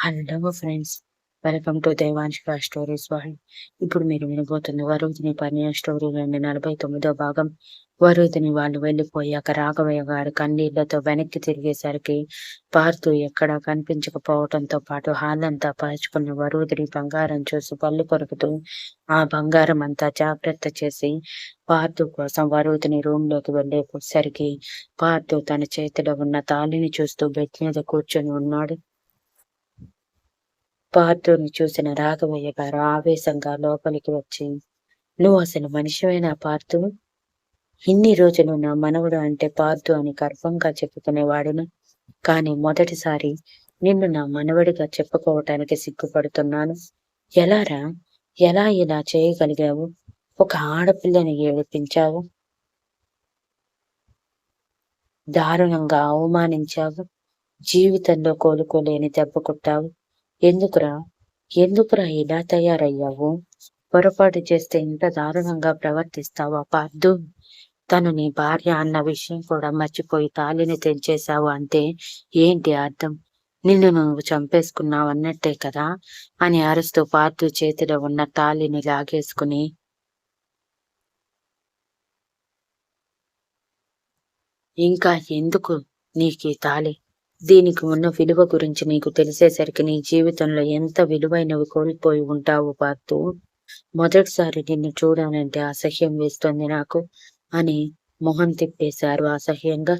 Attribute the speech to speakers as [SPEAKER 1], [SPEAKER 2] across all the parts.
[SPEAKER 1] Hello friends welcome to Devanshika stories world ఇప్పుడు మీరు వినబోతున్న వరుదిని పని రెండు నలభై తొమ్మిదో భాగం. వరుదిని వాళ్ళు వెళ్ళిపోయాక రాఘవయ్య గారు కన్నీళ్ళతో వెనక్కి తిరిగేసరికి పార్తు ఎక్కడా కనిపించకపోవడంతో పాటు హాల్ అంతా పరుచుకున్న వరుదిని బంగారం చూసి పళ్ళు కొరుకుతూ ఆ బంగారం అంతా జాగ్రత్త చేసి పార్తు కోసం వరుదిని రూమ్లోకి వెళ్ళేసరికి పార్తు తన చేతిలో ఉన్న తాళిని చూస్తూ బెడ్ మీద కూర్చొని ఉన్నాడు. పార్థుని చూసిన రాఘవయ్య గారు ఆవేశంగా లోపలికి వచ్చి నువ్వు అసలు మనిషివైనా పార్థు ఇన్ని రోజులు నా మనవుడు అంటే పార్థు అని గర్వంగా చెప్పుకునేవాడును. కానీ మొదటిసారి నిన్ను నా మనవడిగా చెప్పుకోవటానికి సిగ్గుపడుతున్నాను. ఎలారా ఎలా ఇలా చేయగలిగావు? ఒక ఆడపిల్లని ఏడిపించావు? దారుణంగా అవమానించావు? జీవితంలో కోలుకోలేని దెబ్బ కొట్టావు? ఎందుకురా? ఎందుకురా ఇలా తయారయ్యావు? పొరపాటు చేస్తే ఇంత దారుణంగా ప్రవర్తిస్తావా పార్దు తను నీ భార్య అన్న విషయం కూడా మర్చిపోయి తాలిని తెంచేశావు అంటే ఏంటి అర్థం? నిన్ను నువ్వు చంపేసుకున్నావు అన్నట్టే కదా? అని అరుస్తూ పార్థు చేతిలో ఉన్న తాలిని లాగేసుకుని ఇంకా ఎందుకు నీకు ఈ తాలి దీనికి ఉన్న విలువ గురించి నీకు తెలిసేసరికి నీ జీవితంలో ఎంత విలువైనవి కోల్పోయి ఉంటావు పార్తు మొదటిసారి నిన్ను చూడాలంటే అసహ్యం వేస్తుంది నాకు అని మొహం తిప్పేశారు అసహ్యంగా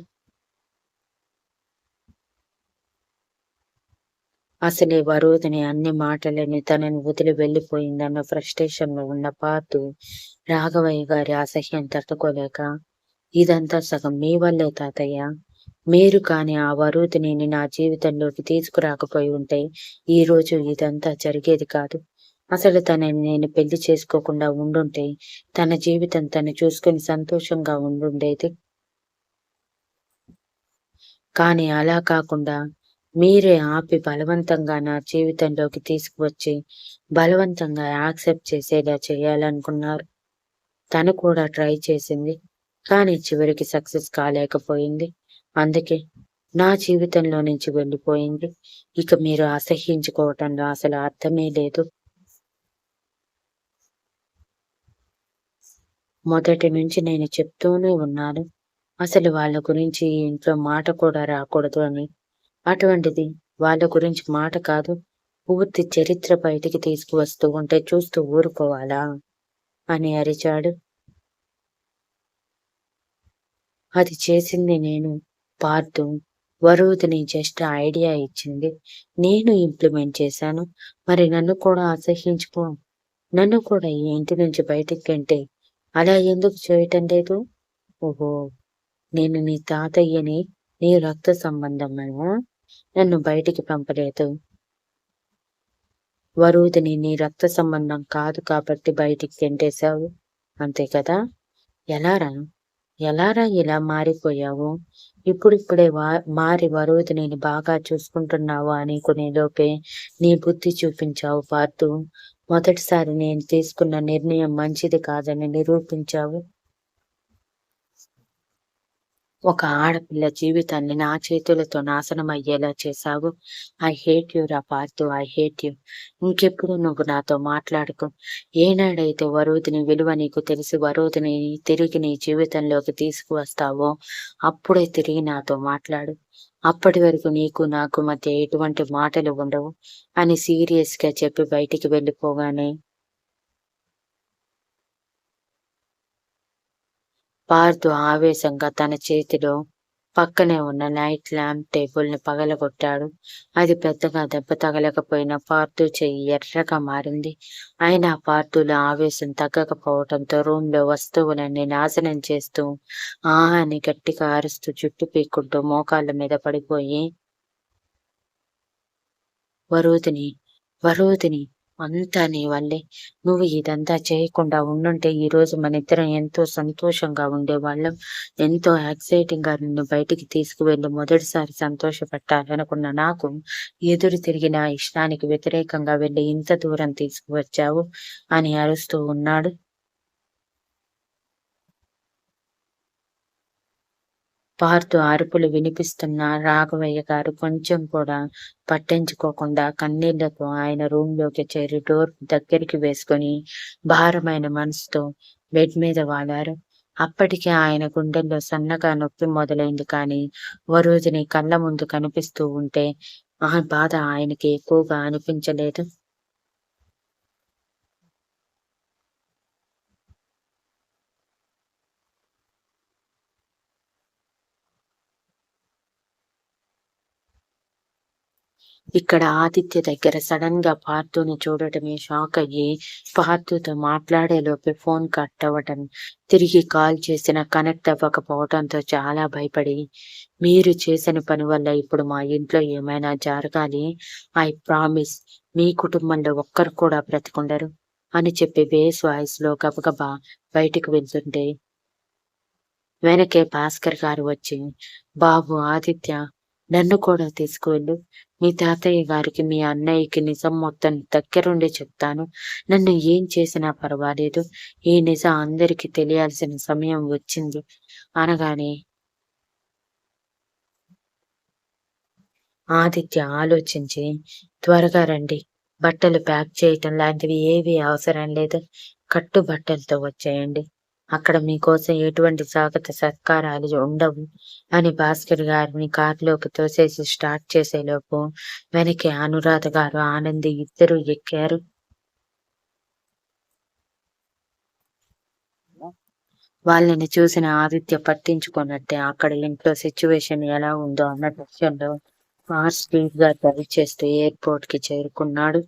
[SPEAKER 1] అసలే వరోధిని అన్ని మాటలని తనని వదిలి వెళ్ళిపోయిందన్న ఫ్రస్ట్రేషన్లో ఉన్న పాతు రాఘవయ్య గారి అసహ్యం తట్టుకోలేక ఇదంతా సగం మీ వల్లే తాతయ్య. మీరు కాని ఆ వరుదిని నా జీవితంలోకి తీసుకురాకపోయి ఉంటే ఈ రోజు ఇదంతా జరిగేది కాదు. అసలు తనని నేను పెళ్ళి చేసుకోకుండా ఉండుంటే తన జీవితం తను చూసుకుని సంతోషంగా ఉండుండేది. కానీ అలా కాకుండా మీరే ఆపి బలవంతంగా నా జీవితంలోకి తీసుకువచ్చి బలవంతంగా యాక్సెప్ట్ చేసేలా చేయాలనుకున్నారు. తను కూడా ట్రై చేసింది కానీ చివరికి సక్సెస్ కాలేకపోయింది. అందుకే నా జీవితంలో నుంచి వెళ్ళిపోయింది. ఇక మీరు అసహ్యించుకోవటంలో అసలు అర్థమే లేదు. మొదటి నుంచి నేను చెప్తూనే ఉన్నాను. అసలు వాళ్ళ గురించి ఇంట్లో మాట కూడా రాకూడదు అని. అటువంటిది వాళ్ళ గురించి మాట కాదు. పూర్తి చరిత్ర బయటికి తీసుకువస్తూ ఉంటే చూస్తూ ఊరుకోవాలా? అని అరిచాడు. అది చేసింది నేను. పార్థు వరువుతిని జస్ట్ ఐడియా ఇచ్చింది. నేను ఇంప్లిమెంట్ చేశాను. మరి నన్ను కూడా అసహించుకో. నన్ను కూడా ఈ ఇంటి నుంచి బయటికి కంటే అలా ఎందుకు చేయటం లేదు? ఓహో నేను నీ తాతయ్యని నీ రక్త సంబంధమైన నన్ను బయటికి పంపలేదు. వరువుతిని నీ రక్త సంబంధం కాదు కాబట్టి బయటికి తింటేశావు అంతే కదా? ఎలారా ఎలారా ఇలా మారిపోయావు? ఇప్పుడిప్పుడే వా మారి వరువుది నేను బాగా చూసుకుంటున్నావు అనుకునేలోపే నీ బుద్ధి చూపించావు పార్థు మొదటిసారి నేను తీసుకున్న నిర్ణయం మంచిది కాదని నిరూపించావు. ఒక ఆడపిల్ల జీవితాన్ని నా చేతులతో నాశనం అయ్యేలా చేశావు. ఐ హేట్ యు రా పార్థు ఐ హేట్ యు ఇంకెప్పుడు నువ్వు నాతో మాట్లాడుకు. ఏనాడైతే వరుదిని విలువ నీకు తెలిసి వరుదిని తిరిగి నీ జీవితంలోకి తీసుకువస్తావో అప్పుడే తిరిగి నాతో మాట్లాడు. అప్పటి వరకు నీకు నాకు మధ్య ఎటువంటి మాటలు ఉండవు అని సీరియస్గా చెప్పి బయటికి వెళ్ళిపోగానే పార్థు ఆవేశంగా తన చేతిలో పక్కనే ఉన్న నైట్ ల్యాంప్ టేబుల్ని పగలగొట్టాడు. అది పెద్దగా దెబ్బ తగలకపోయినా పార్థు చెయ్యి ఎర్రగా మారింది. అయినా పార్థుల ఆవేశం తగ్గకపోవడంతో రూమ్లో వస్తువులన్నీ నాశనం చేస్తూ ఆ అని గట్టిగా అరుస్తూ జుట్టు పీక్కుంటూ మోకాళ్ళ మీద పడిపోయి వరుదిని వరుదిని అంతా నీ వల్లే. నువ్వు ఇదంతా చేయకుండా ఉండుంటే ఈ రోజు మన ఇద్దరం ఎంతో సంతోషంగా ఉండేవాళ్ళం. ఎంతో ఎక్సైటింగ్గా నిన్ను బయటికి తీసుకువెళ్ళి మొదటిసారి సంతోషపెట్టాలనుకున్న నాకు ఎదురు తిరిగి నా ఇష్టానికి వ్యతిరేకంగా వెళ్ళి ఇంత దూరం తీసుకువచ్చావు అని అరుస్తూ ఉన్నాడు. పార్తు అరుపులు వినిపిస్తున్న రాఘవయ్య గారు కొంచెం కూడా పట్టించుకోకుండా కన్నీళ్ళతో ఆయన రూమ్లోకి చేరి డోర్ దగ్గరికి వేసుకొని భారమైన మనసుతో బెడ్ మీద వాలారు. అప్పటికే ఆయన గుండెల్లో సన్నగా నొప్పి మొదలైంది కానీ ఓ రోజుని కళ్ళ ముందు కనిపిస్తూ ఉంటే ఆ బాధ ఆయనకి ఎక్కువగా అనిపించలేదు. ఇక్కడ ఆదిత్య దగ్గర సడన్గా పార్థుని చూడటమే షాక్ అయ్యి పార్థుతో మాట్లాడేలోపే ఫోన్ కట్ అవ్వటం తిరిగి కాల్ చేసిన కనెక్ట్ అవ్వకపోవడంతో చాలా భయపడి మీరు చేసిన పని వల్ల ఇప్పుడు మా ఇంట్లో ఏమైనా జరగాలి ఐ ప్రామిస్ మీ కుటుంబంలో ఒక్కరు కూడా బ్రతికుండరు అని చెప్పి బేస్ వాయిస్లో గబగబా బయటికి వెళ్తుంటే వెనకే భాస్కర్ గారు వచ్చి బాబు ఆదిత్య నన్ను కూడా తీసుకువెళ్ళు మీ తాతయ్య గారికి మీ అన్నయ్యకి నిజం మొత్తం దగ్గరుండి చెప్తాను. నన్ను ఏం చేసినా పర్వాలేదు. ఈ నిజం అందరికి తెలియాల్సిన సమయం వచ్చింది. అనగానే ఆదిత్య ఆలోచించి త్వరగా రండి. బట్టలు ప్యాక్ చేయటం లాంటివి ఏవి అవసరం లేదు. కట్టు బట్టలతో వచ్చేయండి. అక్కడ మీకోసం ఎటువంటి స్వాగత సత్కారాలు ఉండవు అని భాస్కర్ గారిని కారులోకి తోసేసి స్టార్ట్ చేసేలోపు వెనక్కి అనురాధ గారు ఆనంది ఇద్దరు ఎక్కారు. వాళ్ళని చూసిన ఆదిత్య పట్టించుకున్నట్టే అక్కడ ఇంట్లో సిచ్యువేషన్ ఎలా ఉందో అన్న విషయంలో కార్ స్పీడ్గా డ్రైవ్ చేస్తూ ఎయిర్పోర్ట్కి చేరుకున్నాడు.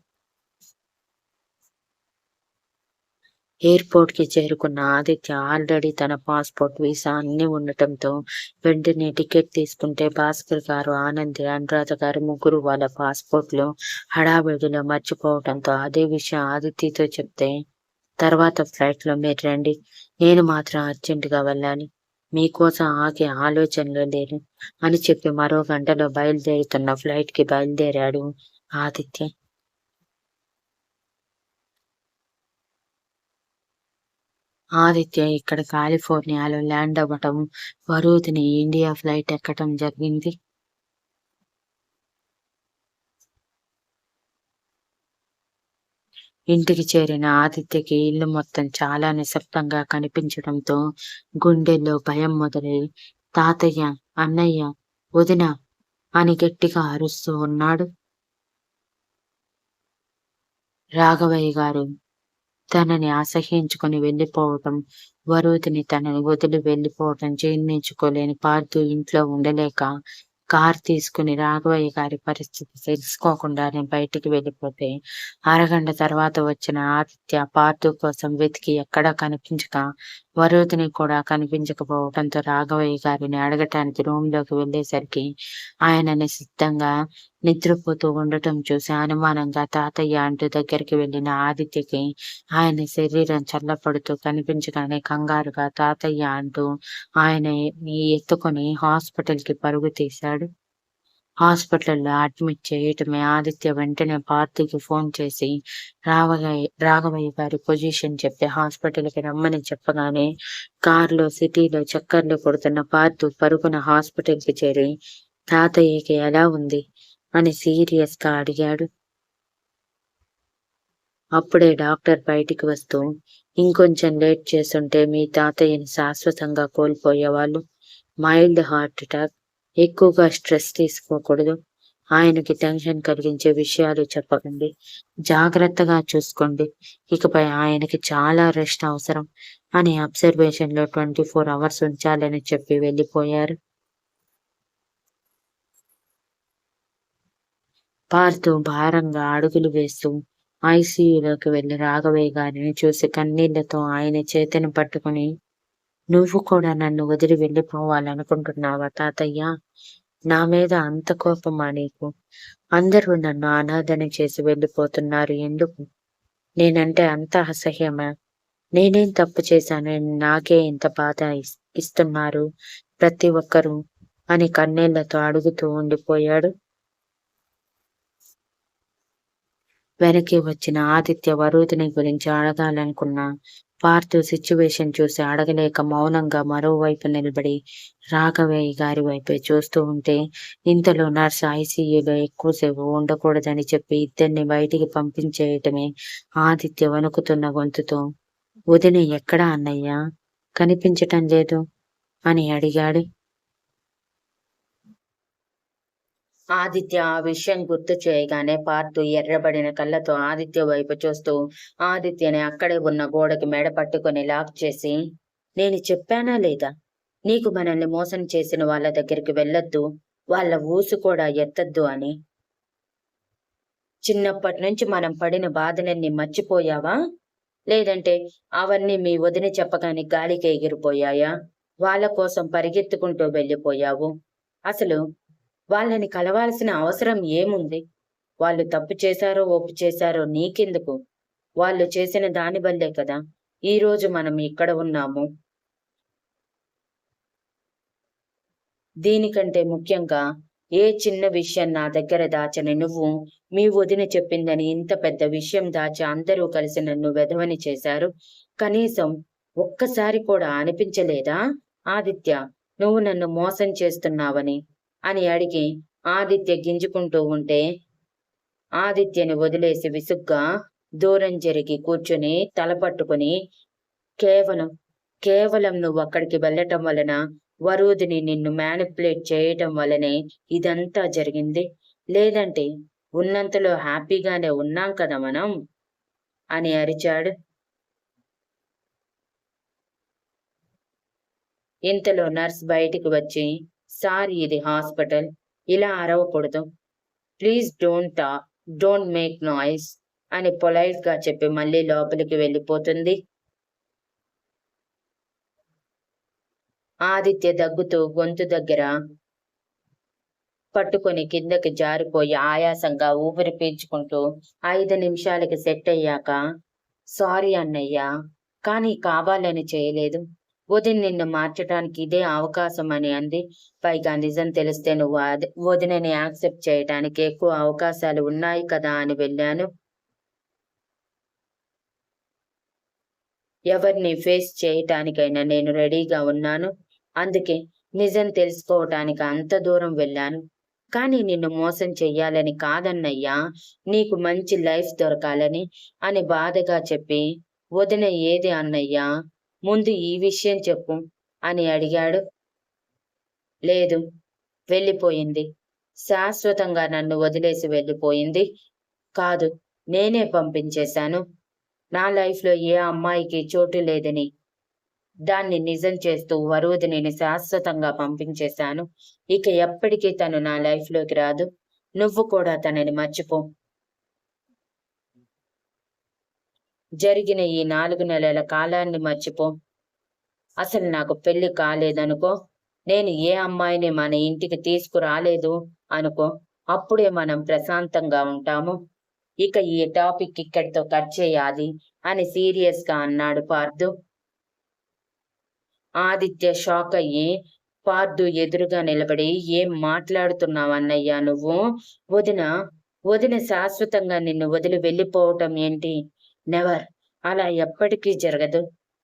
[SPEAKER 1] ఎయిర్పోర్ట్కి చేరుకున్న ఆదిత్య ఆల్రెడీ తన పాస్పోర్ట్ వీసా అన్ని ఉండటంతో వెంటనే టికెట్ తీసుకుంటే భాస్కర్ గారు ఆనంది అనురాధ గారు ముగ్గురు వాళ్ళ పాస్పోర్ట్లో హడావిడిలో మర్చిపోవడంతో అదే విషయం ఆదిత్యతో చెప్తే తర్వాత ఫ్లైట్లో మీరు రండి. నేను మాత్రం అర్జెంట్గా వెళ్ళాలి. మీకోసం ఆగే ఆలోచనలో లేను అని చెప్పి మరో గంటలో బయలుదేరుతున్న ఫ్లైట్కి బయలుదేరాడు ఆదిత్య. ఆదిత్య ఇక్కడ కాలిఫోర్నియాలో ల్యాండ్ అవ్వటం వరూధిని ఇండియా ఫ్లైట్ ఎక్కటం జరిగింది. ఇంటికి చేరిన ఆదిత్యకి ఇల్లు మొత్తం చాలా నిశ్శబ్దంగా కనిపించడంతో గుండెల్లో భయం మొదలై తాతయ్య అన్నయ్య వదిన అని గట్టిగా అరుస్తూ ఉన్నాడు. రాఘవయ్య గారు తనని అసహ్యించుకుని వెళ్ళిపోవటం వరుదిని తనని వదిలి వెళ్ళిపోవటం జీర్ణించుకోలేని పార్థు ఇంట్లో ఉండలేక కార్ తీసుకుని రాఘవయ్య గారి పరిస్థితి తెలుసుకోకుండానే బయటికి వెళ్ళిపోతే అరగంట తర్వాత వచ్చిన ఆదిత్య పార్థు కోసం వెతికి ఎక్కడా కనిపించక వరుతిని కూడా కనిపించకపోవడంతో రాఘవయ్య గారిని అడగటానికి రూమ్లోకి వెళ్ళేసరికి ఆయనని సిద్ధంగా నిద్రపోతూ ఉండటం చూసి అనుమానంగా తాతయ్య అంటూ దగ్గరికి వెళ్ళిన ఆదిత్యకి ఆయన శరీరం చల్లపడుతూ కనిపించగానే కంగారుగా తాతయ్య అంటూ ఆయన ఎత్తుకొని హాస్పిటల్కి పరుగు తీశాడు. హాస్పిటల్లో అడ్మిట్ చేయటమే ఆదిత్య వెంటనే పార్థికి ఫోన్ చేసి రావయ్య రాఘవయ్య గారి పొజిషన్ చెప్పి హాస్పిటల్కి రమ్మని చెప్పగానే కారులో సిటీలో చక్కర్లు కొడుతున్న పార్థు పరుగున హాస్పిటల్కి చేరి తాతయ్యకి ఎలా ఉంది? అని సీరియస్గా అడిగాడు. అప్పుడే డాక్టర్ బయటికి వస్తూ ఇంకొంచెం లేట్ చేస్తుంటే మీ తాతయ్యని శాశ్వతంగా కోల్పోయేవాళ్ళు. మైల్డ్ హార్ట్ అటాక్ ఎక్కువగా స్ట్రెస్ తీసుకోకూడదు. ఆయనకి టెన్షన్ కలిగించే విషయాలు చెప్పకండి. జాగ్రత్తగా చూసుకోండి. ఇకపై ఆయనకి చాలా రెస్ట్ అవసరం అని అబ్జర్వేషన్లో ట్వంటీ ఫోర్ అవర్స్ ఉంచాలని చెప్పి వెళ్ళిపోయారు. పార్థు భారంగా అడుగులు వేస్తూ ఐసీయూలోకి వెళ్ళి రాఘవయ్య గారిని చూసి కన్నీళ్ళతో ఆయన చేతిని పట్టుకుని నువ్వు కూడా నన్ను వదిలి వెళ్ళిపోవాలనుకుంటున్నావా తాతయ్య? నా మీద అంత కోపమా నీకు? అందరూ నన్ను అనాథన చేసి వెళ్ళిపోతున్నారు ఎందుకు? నేనంటే అంత అసహ్యమా? నేనేం తప్పు చేశాను? నాకే ఇంత బాధ ఇస్తున్నారు ప్రతి ఒక్కరూ అని కన్నీళ్ళతో అడుగుతూ ఉండిపోయాడు. వెనక్కి వచ్చిన ఆదిత్య వరుదిని గురించి అడగాలనుకున్న పార్థివ్ సిచ్యువేషన్ చూసి అడగలేక మౌనంగా మరోవైపు నిలబడి రాఘవయ్య గారి వైపే చూస్తూ ఉంటే ఇంతలో నర్స్ ఐసీయూలో ఎక్కువసేపు ఉండకూడదని చెప్పి ఇద్దరిని బయటికి పంపించేయటమే ఆదిత్య వణుకుతున్న గొంతుతో వదిన ఎక్కడా అన్నయ్య? కనిపించటం లేదు? అని అడిగాడు. ఆదిత్య ఆ విషయం గుర్తు చేయగానే పార్థు ఎర్రబడిన కళ్ళతో ఆదిత్య వైపు చూస్తూ ఆదిత్యని అక్కడే ఉన్న గోడకి మెడ పట్టుకొని లాక్ చేసి నేను చెప్పానా లేదా? నీకు మనల్ని మోసం చేసిన వాళ్ళ దగ్గరికి వెళ్ళొద్దు వాళ్ళ ఊసు కూడా ఎత్తద్దు అని. చిన్నప్పటి నుంచి మనం పడిన బాధలన్నీ మర్చిపోయావా? లేదంటే అవన్నీ మీ వదిన చెప్పగానే గాలికి ఎగిరిపోయాయా? వాళ్ళ కోసం పరిగెత్తుకుంటూ వెళ్ళిపోయావు. అసలు వాళ్ళని కలవాల్సిన అవసరం ఏముంది? వాళ్ళు తప్పు చేశారో ఒప్పు చేశారో నీకెందుకు? వాళ్ళు చేసిన దాని వల్లే కదా? ఈ రోజు మనం ఇక్కడ ఉన్నాము. దీనికంటే ముఖ్యంగా ఏ చిన్న విషయం నా దగ్గర దాచని నువ్వు మీ వదిన చెప్పిందని ఇంత పెద్ద విషయం దాచి అందరూ కలిసి నన్ను వెధవని చేశారు. కనీసం ఒక్కసారి కూడా అనిపించలేదా? ఆదిత్య నువ్వు నన్ను మోసం చేస్తున్నావని. అని అడిగి ఆదిత్య గింజుకుంటూ ఉంటే ఆదిత్యని వదిలేసి విసుగ్గా దూరం జరిగి కూర్చుని తలపట్టుకుని కేవలం కేవలం నువ్వు అక్కడికి వెళ్ళటం వలన వరుదిని నిన్ను మ్యానిపులేట్ చేయటం వలనే ఇదంతా జరిగింది. లేదంటే ఉన్నంతలో హ్యాపీగానే ఉన్నాం కదా మనం? అని అరిచాడు. ఇంతలో నర్స్ బయటికి వచ్చి సారీ ఇది హాస్పిటల్. ఇలా అరవకూడదు. Please don't don't make noise అని పొలైట్గా చెప్పి మళ్ళీ లోపలికి వెళ్ళిపోతుంది. ఆదిత్య దగ్గుతూ గొంతు దగ్గర పట్టుకొని కిందకి జారిపోయి ఆయాసంగా ఊపిరి పీల్చుకుంటూ ఐదు నిమిషాలకి సెట్ అయ్యాక సారీ అన్నయ్య కానీ కావాలని చేయలేదు. వదిన నిన్ను మార్చడానికి ఇదే అవకాశం అని అంది. పైగా నిజం తెలిస్తే నువ్వు వదినని యాక్సెప్ట్ చేయడానికి ఎక్కువ అవకాశాలు ఉన్నాయి కదా అని వెళ్ళాను. ఎవరిని ఫేస్ చేయటానికైనా నేను రెడీగా ఉన్నాను. అందుకే నిజం తెలుసుకోవటానికి అంత దూరం వెళ్ళాను. కానీ నిన్ను మోసం చెయ్యాలని కాదన్నయ్యా నీకు మంచి లైఫ్ దొరకాలని అని బాధగా చెప్పి వదిన ఏది అన్నయ్యా? ముందు ఈ విషయం చెప్పు అని అడిగాడు. లేదు వెళ్ళిపోయింది. శాశ్వతంగా నన్ను వదిలేసి వెళ్ళిపోయింది. కాదు నేనే పంపించేశాను. నా లైఫ్లో ఏ అమ్మాయికి చోటు లేదని దాన్ని నిజం చేస్తూ వరుదిని శాశ్వతంగా పంపించేశాను. ఇక ఎప్పటికీ తను నా లైఫ్లోకి రాదు. నువ్వు కూడా తనని మర్చిపో. జరిగిన ఈ నాలుగు నెలల కాలాన్ని మర్చిపో. అసలు నాకు పెళ్ళి కాలేదనుకో నేను ఏ అమ్మాయిని మన ఇంటికి తీసుకురాలేదు అనుకో అప్పుడే మనం ప్రశాంతంగా ఉంటాము. ఇక ఈ టాపిక్ ఇక్కడితో కట్ చేయాలి అని సీరియస్గా అన్నాడు పార్థు ఆదిత్య షాక్ అయ్యి పార్థు ఎదురుగా నిలబడి ఏం మాట్లాడుతున్నావు అన్నయ్యా నువ్వు? వదిన వదిన శాశ్వతంగా నిన్ను వదిలి వెళ్ళిపోవటం ఏంటి? నెవర్ అలా ఎప్పటికీ జరగదు.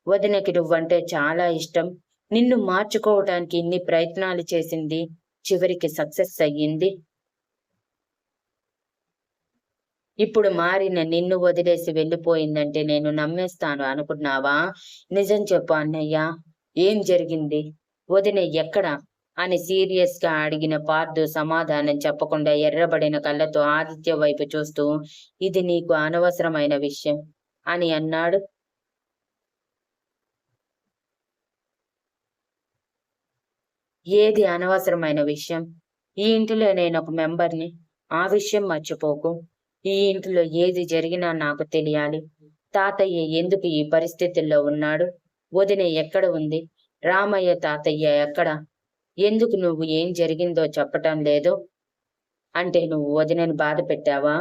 [SPEAKER 1] వదినకి నువ్వంటే చాలా ఇష్టం. నిన్ను మార్చుకోవడానికి ఇన్ని ప్రయత్నాలు చేసింది చివరికి సక్సెస్ అయ్యింది. ఇప్పుడు మారిన నిన్ను వదిలేసి వెళ్ళిపోయిందంటే నేను నమ్మేస్తాను అనుకున్నావా? నిజం చెప్పు అన్నయ్య. ఏం జరిగింది? వదిన ఎక్కడ? అని సీరియస్గా అడిగిన పార్థు సమాధానం చెప్పకుండా ఎర్రబడిన కళ్ళతో ఆదిత్య వైపు చూస్తూ ఇది నీకు అనవసరమైన విషయం అని అన్నాడు. ఏది అనవసరమైన విషయం? ఈ ఇంటిలో నేను ఒక మెంబర్ని. ఆ విషయం మర్చిపోకు. ఈ ఇంటిలో ఏది జరిగినా నాకు తెలియాలి. తాతయ్య ఎందుకు ఈ పరిస్థితుల్లో ఉన్నాడు? వదిన ఎక్కడ ఉంది? రామయ్య తాతయ్య ఎక్కడ? ఎందుకు నువ్వు ఏం జరిగిందో చెప్పటం లేదు? అంటే నువ్వు వదినని బాధ పెట్టావా?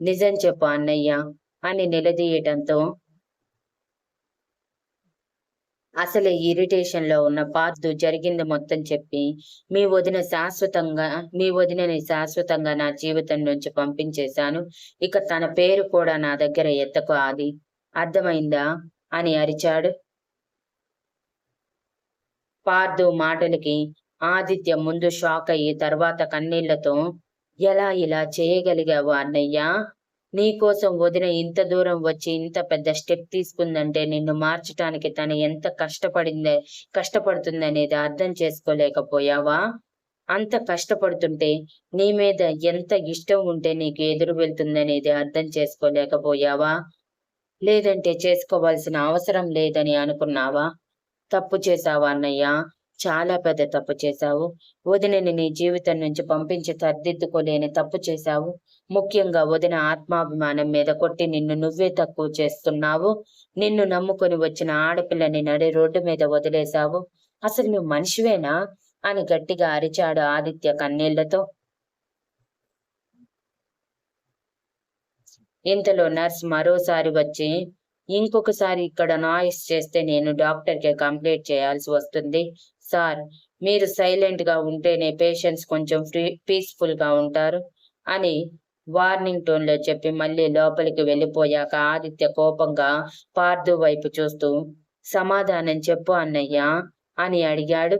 [SPEAKER 1] నిజం చెప్పు అన్నయ్య అని నిలదీయటంతో అసలే ఇరిటేషన్లో ఉన్న పార్దు జరిగింది మొత్తం చెప్పి మీ వదిన శాశ్వతంగా మీ వదినని శాశ్వతంగా నా జీవితం నుంచి పంపించేశాను. ఇక తన పేరు కూడా నా దగ్గర ఎత్తకు ఆది అర్థమైందా? అని అరిచాడు. పార్థు మాటలకి ఆదిత్య ముందు షాక్ అయ్యి తర్వాత కన్నీళ్ళతో ఎలా ఇలా చేయగలిగావు అన్నయ్య? నీకోసం వదిన ఇంత దూరం వచ్చి ఇంత పెద్ద స్టెప్ తీసుకుందంటే నిన్ను మార్చటానికి తను ఎంత కష్టపడిందే కష్టపడుతుందనేది అర్థం చేసుకోలేకపోయావా? అంత కష్టపడుతుంటే నీ మీద ఎంత ఇష్టం ఉంటే నీకు ఎదురు వెళ్తుందనేది అర్థం చేసుకోలేకపోయావా? లేదంటే చేసుకోవాల్సిన అవసరం లేదని అనుకున్నావా? తప్పు చేశావా అన్నయ్య? చాలా పెద్ద తప్పు చేశావు. వదినని నీ జీవితం నుంచి పంపించి సర్దిద్దుకోలేని తప్పు చేశావు. ముఖ్యంగా వదిన ఆత్మాభిమానం మీద కొట్టి నిన్ను నువ్వే తక్కువ చేస్తున్నావు. నిన్ను నమ్ముకొని వచ్చిన ఆడపిల్లని నడి రోడ్డు మీద వదిలేశావు. అసలు నువ్వు మనిషివేనా? అని గట్టిగా అరిచాడు ఆదిత్య కన్నీళ్ళతో. ఇంతలో నర్స్ మరోసారి వచ్చి ఇంకొకసారి ఇక్కడ నాయిస్ చేస్తే నేను డాక్టర్కి కంప్లైంట్ చేయాల్సి వస్తుంది. సార్ మీరు సైలెంట్గా ఉంటేనే పేషెంట్స్ కొంచెం ఫ్రీ పీస్ఫుల్గా ఉంటారు అని వార్నింగ్ టోన్లో చెప్పి మళ్ళీ లోపలికి వెళ్ళిపోయాక ఆదిత్య కోపంగా పార్థు వైపు చూస్తూ సమాధానం చెప్పు అన్నయ్య అని అడిగాడు.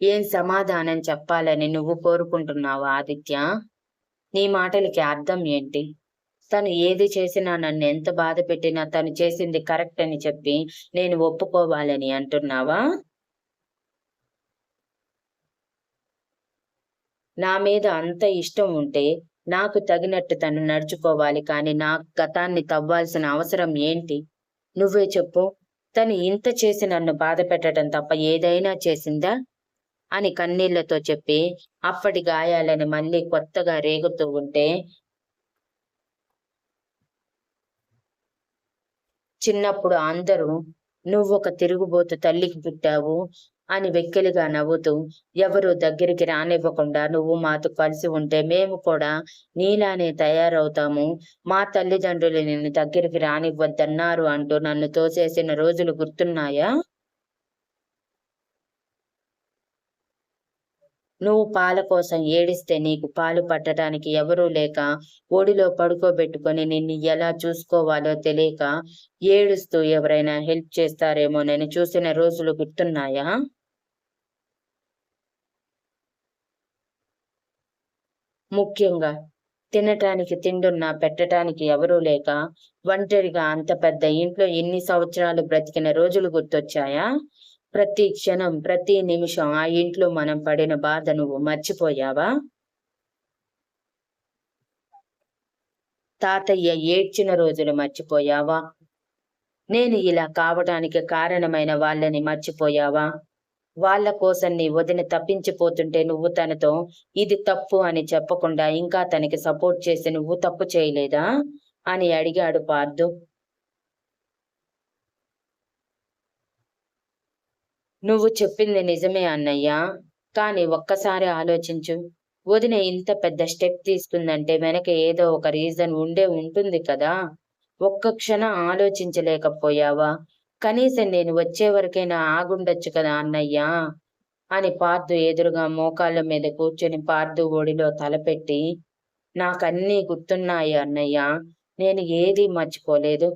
[SPEAKER 1] ఏం సమాధానం చెప్పాలని నువ్వు కోరుకుంటున్నావు ఆదిత్య? నీ మాటలకి అర్థం ఏంటి? తను ఏది చేసినా నన్ను ఎంత బాధ పెట్టినా తను చేసింది కరెక్ట్ అని చెప్పి నేను ఒప్పుకోవాలని అంటున్నావా? నా మీద అంత ఇష్టం ఉంటే నాకు తగినట్టు తను నడుచుకోవాలి కానీ నా గతాన్ని తవ్వాల్సిన అవసరం ఏంటి? నువ్వే చెప్పు. తను ఇంత చేసి నన్ను బాధ పెట్టడం తప్ప ఏదైనా చేసిందా? అని కన్నీళ్ళతో చెప్పి అప్పటి గాయాలని మళ్ళీ కొత్తగా రేగుతూ ఉంటే చిన్నప్పుడు అందరూ నువ్వు ఒక తిరుగుబోతు తల్లికి పుట్టావు అని వెక్కిలిగా నవ్వుతూ ఎవరు దగ్గరికి రానివ్వకుండా నువ్వు మాతో కలిసి ఉంటే మేము కూడా నీలానే తయారవుతాము. మా తల్లిదండ్రులు నిన్ను దగ్గరికి రానివ్వద్దన్నారు అంటూ నన్ను తోసేసిన రోజులు గుర్తున్నాయా? నువ్వు పాల కోసం ఏడిస్తే నీకు పాలు పట్టడానికి ఎవరూ లేక ఒడిలో పడుకోబెట్టుకొని నిన్ను ఎలా చూసుకోవాలో తెలియక ఏడుస్తూ ఎవరైనా హెల్ప్ చేస్తారేమో నేను చూసిన రోజులు గుర్తున్నాయా? ముఖ్యంగా తినటానికి తిండున్నా పెట్టడానికి ఎవరూ లేక ఒంటరిగా అంత పెద్ద ఇంట్లో ఎన్ని సంవత్సరాలు బ్రతికిన రోజులు గుర్తొచ్చాయా? ప్రతి క్షణం ప్రతి నిమిషం ఆ ఇంట్లో మనం పడిన బాధ నువ్వు మర్చిపోయావా? తాతయ్య ఏడ్చిన రోజులు మర్చిపోయావా? నేను ఇలా కావడానికి కారణమైన వాళ్ళని మర్చిపోయావా? వాళ్ళ కోసం నీ వదిన తప్పించిపోతుంటే నువ్వు తనతో ఇది తప్పు అని చెప్పకుండా ఇంకా తనకి సపోర్ట్ చేసి నువ్వు తప్పు చేయలేదా? అని అడిగాడు పార్థు నువ్వు చెప్పింది నిజమే అన్నయ్య. కానీ ఒక్కసారి ఆలోచించు. వదిన ఇంత పెద్ద స్టెప్ తీసుకుందంటే వెనక ఏదో ఒక రీజన్ ఉండే ఉంటుంది కదా. ఒక్క క్షణం ఆలోచించలేకపోయావా? కనీసం నేను వచ్చే వరకైనా ఆగుండొచ్చు కదా అన్నయ్య. అని పార్థు ఎదురుగా మోకాళ్ళ మీద కూర్చొని పార్థు ఒడిలో తలపెట్టి నాకన్నీ గుర్తున్నాయి అన్నయ్య. నేను ఏదీ మర్చిపోలేదు.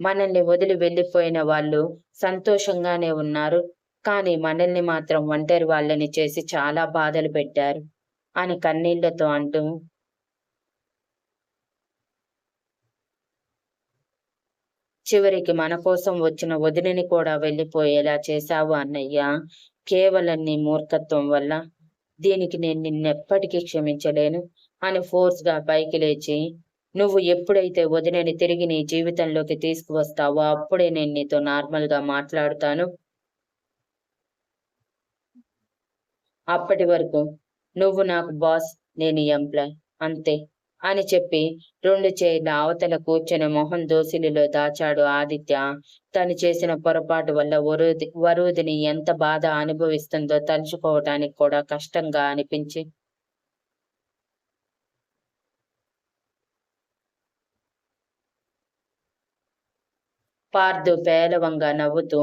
[SPEAKER 1] మనల్ని వదిలి వెళ్ళిపోయిన వాళ్ళు సంతోషంగానే ఉన్నారు. కానీ మనల్ని మాత్రం ఒంటరి వాళ్ళని చేసి చాలా బాధలు పెట్టారు. అని కన్నీళ్ళతో అంటూ చివరికి మన కోసం వచ్చిన వదిలిని కూడా వెళ్ళిపోయేలా చేశావు అన్నయ్య. కేవలం నీ మూర్ఖత్వం వల్ల. దీనికి నేను నిన్నెప్పటికీ క్షమించలేను అని ఫోర్స్గా పైకి లేచి నువ్వు ఎప్పుడైతే వదినని తిరిగి నీ జీవితంలోకి తీసుకువస్తావో అప్పుడే నేను నీతో నార్మల్గా మాట్లాడుతాను. అప్పటి వరకు నువ్వు నాకు బాస్ నేను ఎంప్లాయ్ అంతే అని చెప్పి రెండు చేయిల అవతల కూర్చొని మొహం దోసిలిలో దాచాడు ఆదిత్య. తను చేసిన పొరపాటు వల్ల వరుది వరుదిని ఎంత బాధ అనుభవిస్తుందో తలుచుకోవటానికి కూడా కష్టంగా అనిపించి పార్థు పేలవంగా నవ్వుతూ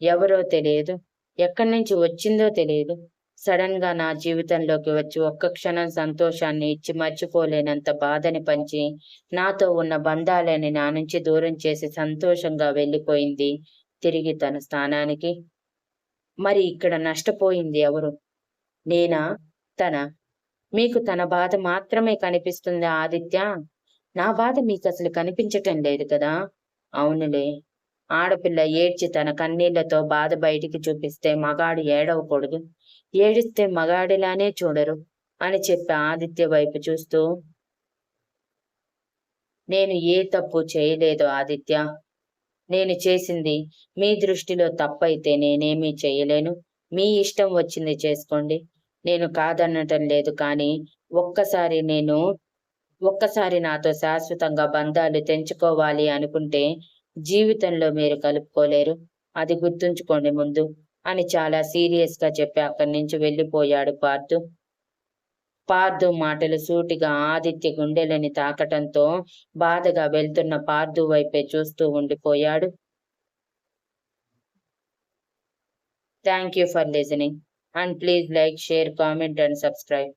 [SPEAKER 1] ఎవరో తెలియదు ఎక్కడి నుంచి వచ్చిందో తెలియదు. సడన్గా నా జీవితంలోకి వచ్చి ఒక్క క్షణం సంతోషాన్ని ఇచ్చి మర్చిపోలేనంత బాధని పంచి నాతో ఉన్న బంధాలని నా నుంచి దూరం చేసి సంతోషంగా వెళ్ళిపోయింది. తిరిగి తన స్థానానికి. మరి ఇక్కడ నష్టపోయింది ఎవరు? నేనా? తన? మీకు తన బాధ మాత్రమే కనిపిస్తుంది ఆదిత్య? నా బాధ మీకు అసలు కనిపించటం లేదు కదా? అవునులే. ఆడపిల్ల ఏడ్చి తన కన్నీళ్ళతో బాధ బయటికి చూపిస్తే మగాడు ఏడవకూడదు. ఏడిస్తే మగాడిలానే చూడరు అని చెప్పి ఆదిత్య వైపు చూస్తూ నేను ఏ తప్పు చేయలేదు ఆదిత్య. నేను చేసింది మీ దృష్టిలో తప్పైతే నేనేమీ చేయలేను. మీ ఇష్టం వచ్చింది చేసుకోండి. నేను కాదనటం లేదు కానీ ఒక్కసారి నేను ఒక్కసారి నాతో శాశ్వతంగా బంధాలు తెంచుకోవాలి అనుకుంటే జీవితంలో మీరు కలుపుకోలేరు. అది గుర్తుంచుకోండి ముందు. అని చాలా సీరియస్గా చెప్పి అక్కడి నుంచి వెళ్ళిపోయాడు పార్థు. పార్థు మాటలు సూటిగా ఆదిత్య గుండెలని తాకటంతో బాధగా వెళ్తున్న పార్థు వైపే చూస్తూ ఉండిపోయాడు. Thank you for listening and please like share comment and subscribe.